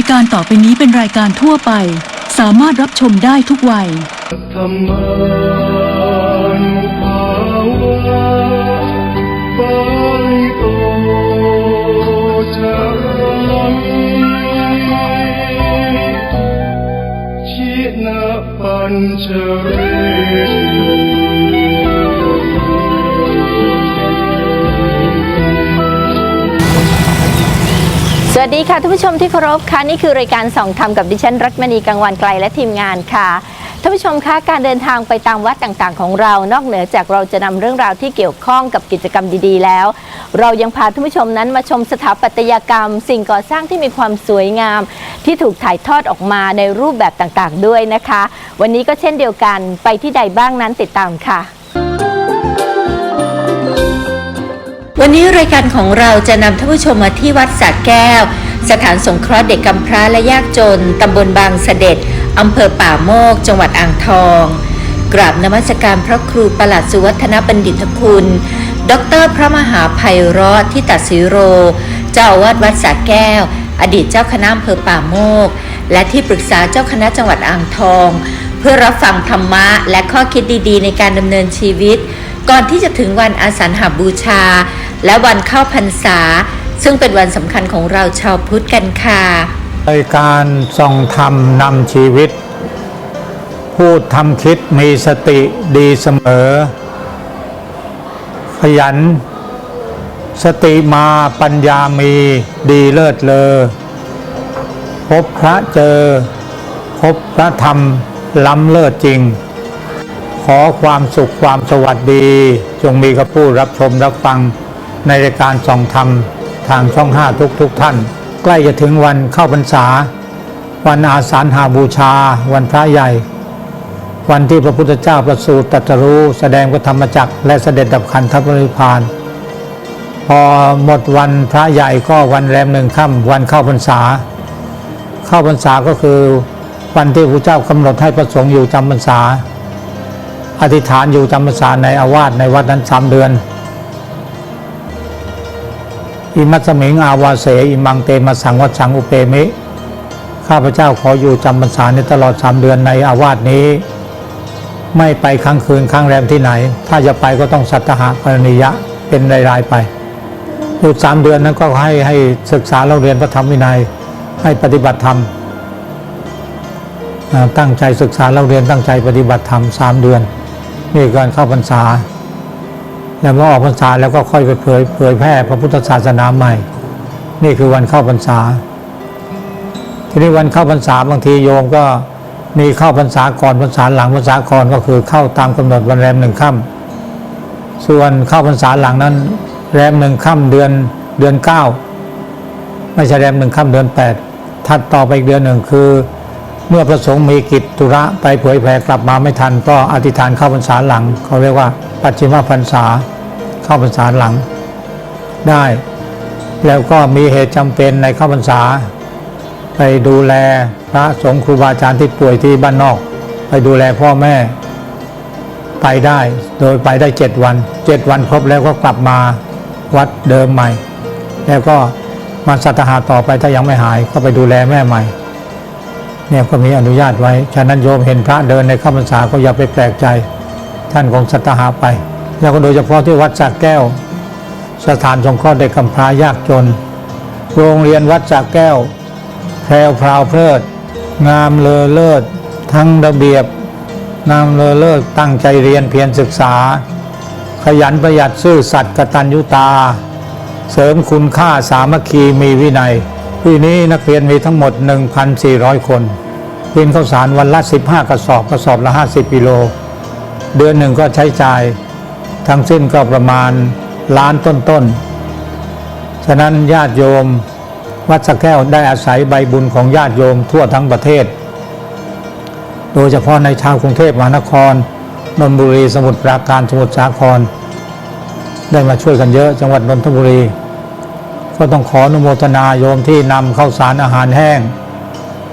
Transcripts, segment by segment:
ายการต่อไปนี้เป็นรายการทั่วไป สามารถรับชมได้ทุกวัย ธรรมานุภาวะปาลิโตจะลังชินะปัญจเวที วัสดีค่ะท่านผู้ชมที่เคารพค่ะนี่คือรายการส่องธรรมกับดิฉันรัตมณีกังวันไกลและทีมงานค่ะท่านผู้ชมคะการเดินทางไปตามวัดต่างๆ ของเรา นอกเหนือจากเราจะนำเรื่องราวที่เกี่ยวข้องกับกิจกรรมดีๆ แล้ว เรายังพาท่านผู้ชมนั้นมาชมสถาปัตยกรรม สิ่งก่อสร้างที่มีความสวยงาม ที่ถูกถ่ายทอดออกมาในรูปแบบต่างๆ ด้วยนะคะ วันนี้ก็เช่นเดียวกันไปที่ใดบ้างนั้นติดตามค่ะ วันนี้รายการของเราจะนำท่านผู้ชมมาที่วัดสระแก้ว สถานสงเคราะห์เด็กกำพร้าและยากจนตำบลบางเสด็จอำเภอป่าโมก จังหวัดอ่างทอง กราบนมัสการพระครูประหลัดสุวัฒนบัณฑิตคุณ ดรพระมหาภัยราะที่ตัดสิโร เจ้าอาวาสวัดสระแก้ว อดีตเจ้าคณะอำเภอป่าโมก และที่ปรึกษาเจ้าคณะจังหวัดอ่างทอง เพื่อรับฟังธรรมะและข้อคิดดีๆ ในการดำเนินชีวิต ก่อนที่จะถึงวันอาสาฬหบูชา และวันเข้าพรรษา ซึ่งเป็นวันสำคัญของเราชาวพุทธกันค่ะรายการส่องธรรมนำชีวิต พูดทำคิดมีสติดีเสมอ ขยัน สติมาปัญญามีดีเลิศเลอพบพระเจอ พบพระธรรมล้ำเลิศจริง ขอความสุขความสวัสดี จงมีกับผู้รับชมรับฟัง ในรายการส่องธรรมทางช่องห้าทุกทุกๆท่าน ใกล้จะถึงวันเข้าพรรษา วันอาสาฬหาบูชา วันพระใหญ่ วันที่พระพุทธเจ้าประสูติตรัสรู้ แสดงพระธรรมจักรและเสด็จดับขันธปรินิพพานพอหมดวันพระใหญ่ก็วันแรมหนึ่งค่ำวันเข้าพรรษา เข้าพรรษาก็คือวันที่พระเจ้ากำหนดให้ประสงค์อยู่จำพรรษา อธิษฐานอยู่จำพรรษาในอาวาสในวัดนั้นสามเดือน อิมัสเมิงอาวาเสอิมังเตมสังวัสังอุเปมิข้าพเจ้าขออยู่จำพรรษาในตลอดสามเดือนในอาวาสนี้ ไม่ไปค้างคืนค้างแรมที่ไหน ถ้าจะไปก็ต้องสัตหะกรณียะเป็นรายๆไปอยู่สามเดือนนั้นก็ให้ให้ศึกษาเราเรียนพระธรรมวินัยให้ปฏิบัติธรรมตั้งใจศึกษาเราเรียนตั้งใจปฏิบัติธรรมสามเดือนนี่การเข้าพรรษา แล้วเมื่อออกพรรษาแล้วก็ค่อยไปเผยเผยแพร่พระพุทธศาสนาใหม่ นี่คือวันเข้าพรรษา ทีนี้วันเข้าพรรษาบางทีโยมก็มีเข้าพรรษาก่อนพรรษาหลังพรรษาก่อนก็คือเข้าตามกำหนดวันแรมหนึ่งค่ำส่วนเข้าพรรษาหลังนั้น แรมหนึ่งค่ำเดือนเดือนเก้าไม่ใช่แรมหนึ่งค่ำเดือนแปดถัดต่อไปอีกเดือนหนึ่งคือ เมื่อพระสงฆ์มีกิจธุระไปเผยแผ่กลับมาไม่ทัน ก็อธิษฐานเข้าพรรษาหลัง เขาเรียกว่า ปัจฉิมพรรษาเข้าพรรษาหลัง ได้ แล้วก็มีเหตุจำเป็นในเข้าพรรษา ไปดูแลพระสงฆ์ครูบาอาจารย์ที่ป่วยที่บ้านนอก ไปดูแลพ่อแม่ ไปได้ โดยไปได้เจ็ดวันเจ็ดวันครบแล้วก็กลับมาวัดเดิมใหม่ แล้วก็มาสัตหาต่อไปถ้ายังไม่หายก็ไปดูแลแม่ใหม่ เนี่ยก็มีอนุญาตไว้ ฉะนั้นโยมเห็นพระเดินในข้าพรรษาก็อย่าไปแปลกใจ ท่านคงสัตหาไป แล้วก็โดยเฉพาะที่วัดสระแก้ว สถานสงเคราะห์เด็กกำพร้ายากจน โรงเรียนวัดสระแก้วแพรวพราวเพลิด งามเลอเลิศ ทั้งระเบียบงามเลอเลิศตั้งใจเรียนเพียรศึกษา ขยันประหยัดซื่อสัตย์กตัญญูตา เสริมคุณค่าสามัคคีมีวินัย ปีนี้นักเรียนมีทั้งหมด 1,400 คนกินข้าวสารวันละ 15 กระสอบกระสอบละ 50กิโล เดือนหนึ่งก็ใช้จ่าย ทั้งสิ้นก็ประมาณล้านต้นๆ ฉะนั้นญาติโยม วัดสะแก้วได้อาศัยใบบุญของญาติโยมทั่วทั้งประเทศ โดยเฉพาะในชาวกรุงเทพมหานครนนทบุรีสมุทรปราการสมุทรสาคร ได้มาช่วยกันเยอะจังหวัดนนทบุรี ก็ต้องขออนุโมทนาโยมที่นำข้าวสารอาหารแห้ง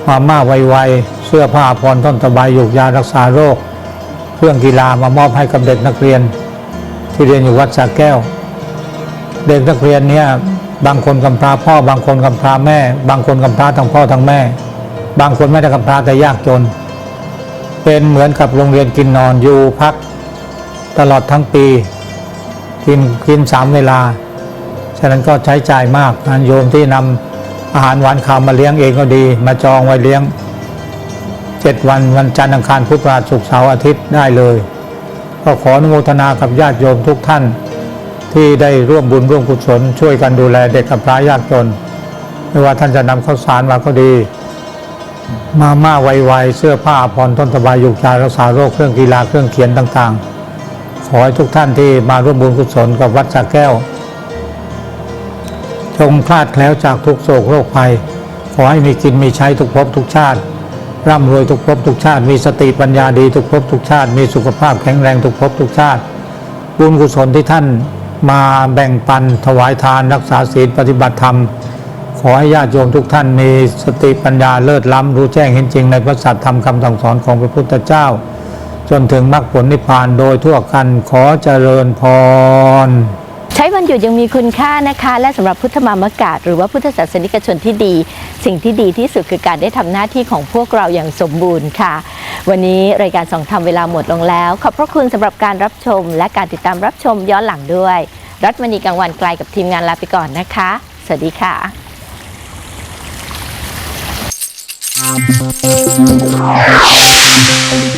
มาม่าไวๆเสื้อผ้าพรต้นตะไบหยุกยารักษาโรค เครื่องกีฬามามอบให้กับเด็กนักเรียน ที่เรียนอยู่วัดสระแก้ว เด็กนักเรียนเนี่ยบางคนกำพร้าพ่อบางคนกำพร้าแม่ บางคนกำพร้าทั้งพ่อทั้งแม่ บางคนไม่ได้กำพร้าแต่ยากจน เป็นเหมือนกับโรงเรียนกินนอนอยู่พัก ตลอดทั้งปี กินกินสามเวลา ฉะนั้นก็ใช้จ่ายมากงานโยมที่นำอาหารหวานข้าวมาเลี้ยงเองก็ดี มาจองไว้เลี้ยงเจ็ดวันวันจันทร์อังคารพุธพฤหัสศุกร์เสาร์อาทิตย์ได้เลย ก็ขออนุโมทนากับญาติโยมทุกท่าน ที่ได้ร่วมบุญร่วมกุศลช่วยกันดูแลเด็กกำพร้ายากจนไม่ว่าท่านจะนำข้าวสารมาก็ดี มาม่าไวๆเสื้อผ้าผ่อนทนสบายยุกยารักษาโรคเครื่องกีฬาเครื่องเขียนต่างๆ ขอให้ทุกท่านที่มาร่วมบุญกุศลกับวัดสระแก้ว จงพลาดแคล้วจากทุกโศกโรคภัย ขอให้มีกินมีใช้ทุกภพทุกชาติร่ำรวยทุกภพทุกชาติ มีสติปัญญาดีทุกภพทุกชาติ มีสุขภาพแข็งแรงทุกภพทุกชาติ บุญกุศลที่ท่านมาแบ่งปันถวายทานรักษาศีลปฏิบัติธรรม ขอให้ญาติโยมทุกท่านมีสติปัญญาเลิศล้ำรู้แจ้งเห็นจริงในพระสัตธรรมคำสั่งสอนของพระพุทธเจ้า จนถึงมรรคผลนิพพานโดยทั่วกันขอเจริญพร ใช้วันหยุดยังมีคุณค่านะคะ และสำหรับพุทธมามกาศหรือว่าพุทธศาสนิกชนที่ดี สิ่งที่ดีที่สุดคือการได้ทำหน้าที่ของพวกเราอย่างสมบูรณ์ค่ะ วันนี้รายการสองธรรมเวลาหมดลงแล้ว ขอบพระคุณสำหรับการรับชม และการติดตามรับชมย้อนหลังด้วย รัตมณีกลางวันไกลกับทีมงานลาไปก่อนนะคะ สวัสดีค่ะ Thank